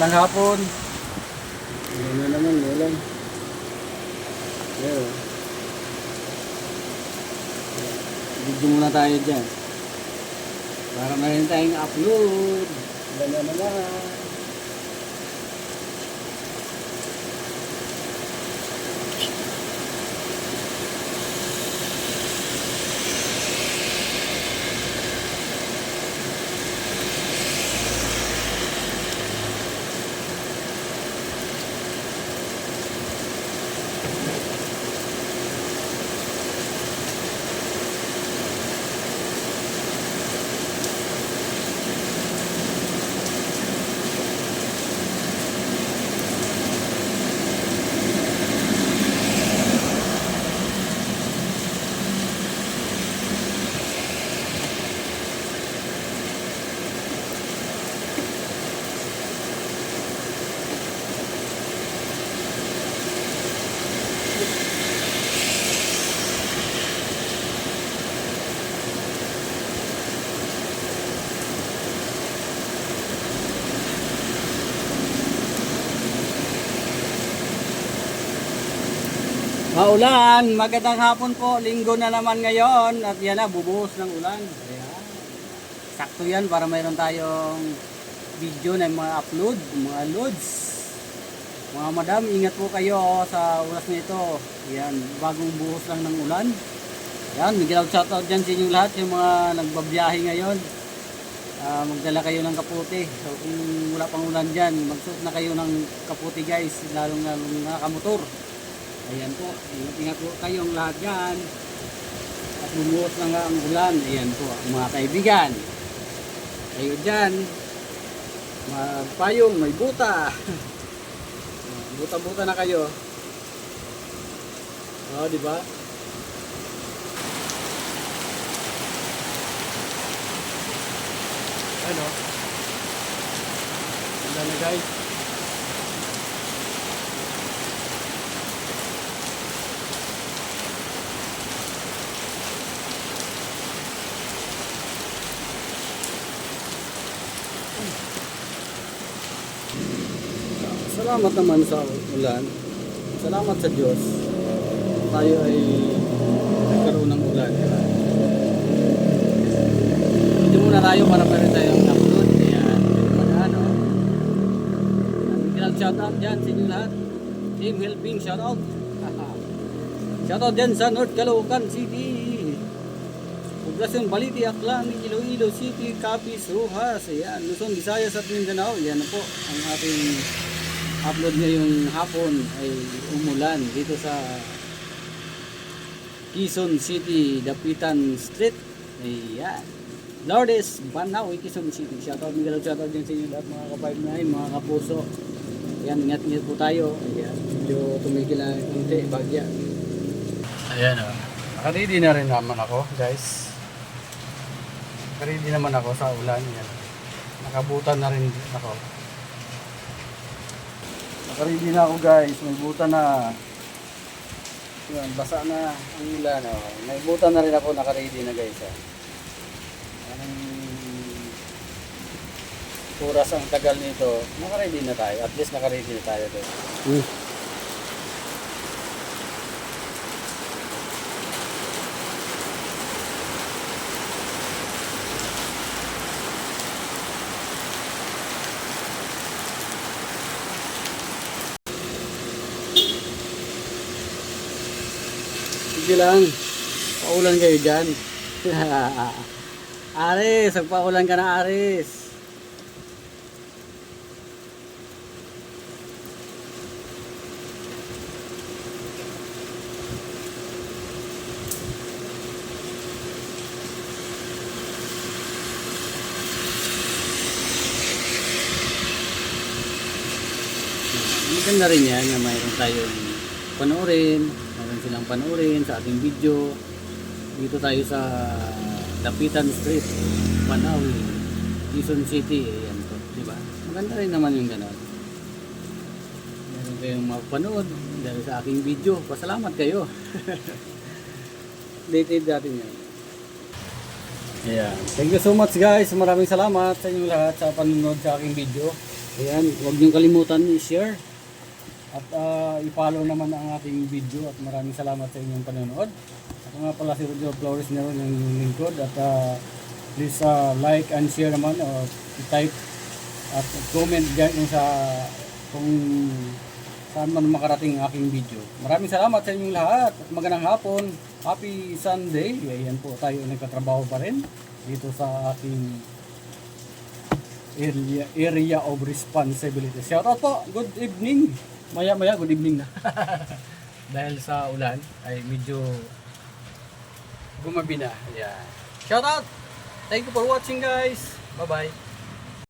Magandang hapon. Ano na naman, ulan. Pero, video muna tayo dyan. Para meron tayong upload. Ganda naman. Maulan, magandang hapon po. Linggo na naman ngayon at yan na, bubuhos ng ulan. Ayan. Sakto yan para mayroon tayong video na mga upload, mga loads. Mga madam, ingat po kayo sa oras na ito. Yan, bagong buhos lang ng ulan. Yan, bigyan shoutout dyan sa inyong lahat, yung mga nagbabiyahe ngayon. Ah, magdala kayo ng kaputi. So kung wala pang ulan dyan, magsuot na kayo ng kaputi guys, lalong lalong nakamotor. Ayan po, ingat-ingat po kayong lahat dyan. At bumuhos lang ang ulan. Ayan po, mga kaibigan. Kayo dyan, magpayong, may buta. Buta-buta na kayo. Oo, di ba? Ano? Ganda na guys. Salamat naman sa ulan. Salamat sa Diyos. Tayo ay nagkaroon ng ulan. Hindi muna tayo para meron tayong upload. Ayan. Ano? Biglang shoutout dyan sa inyo lahat. Team Helping shoutout. shoutout dyan sa North Caloocan City. Poblasyon Baliti, Aklan, Iloilo City, Capiz, Rojas, ayan, Luzon, Visayas at Mindanao. Yan na po ang ating upload ngayong hapon ay umulan dito sa Quezon City, Dapitan Street. Ayan. Lourdes, Banawi, Quezon City. Shoutout, mga shoutout din sa inyo lahat mga ka-59, mga kapuso. Ayan, ingat-ingat po tayo. Ayan, medyo tumigil na konti, bagya. Ayan o. Nakaready na rin naman ako, guys. Nakaready naman ako sa ulan. Ayan. Nakabutan na rin ako. Nakaready na ako guys, may buta na. Yan, basa na ang ulan. Oh. May buta na rin ako, nakaready na guys. Ah. Anong oras ang tagal nito, nakaready na tayo. At least nakaready na tayo guys. Hmm. Sige lang. Paulan kayo dyan. Aris, magpaulan ka na Aris. Maganda rin yan na mayroon tayong panoorin, mayroon silang panoorin sa ating video. Dito tayo sa Dapitan Street, Manawi, Quezon City. Ayan po, di ba? Maganda rin naman yung gano'n. Meron kayong mapanood dahil sa aking video. Pasalamat kayo. Dated natin yan. Ayan. Thank you so much guys. Maraming salamat sa inyo lahat sa panonood sa aking video. Ayan, huwag niyong kalimutan i-share. At ah, i-follow naman ang ating video at maraming salamat sa inyong panonood. Ako nga pala si Rodrigo Flores na rin ang lingkod at ah, please ah, like and share naman o i-type at comment dyan kung sa kung saan man makarating ang aking video. Maraming salamat sa inyong lahat at magandang hapon. Happy Sunday. Ayan po tayo nagkatrabaho pa rin dito sa ating area, area of responsibility. Shout out po. Good evening. Maya maya good evening na. Dahil sa ulan ay medyo gumabi na. Ayan. Shout out. Thank you for watching guys. Bye bye.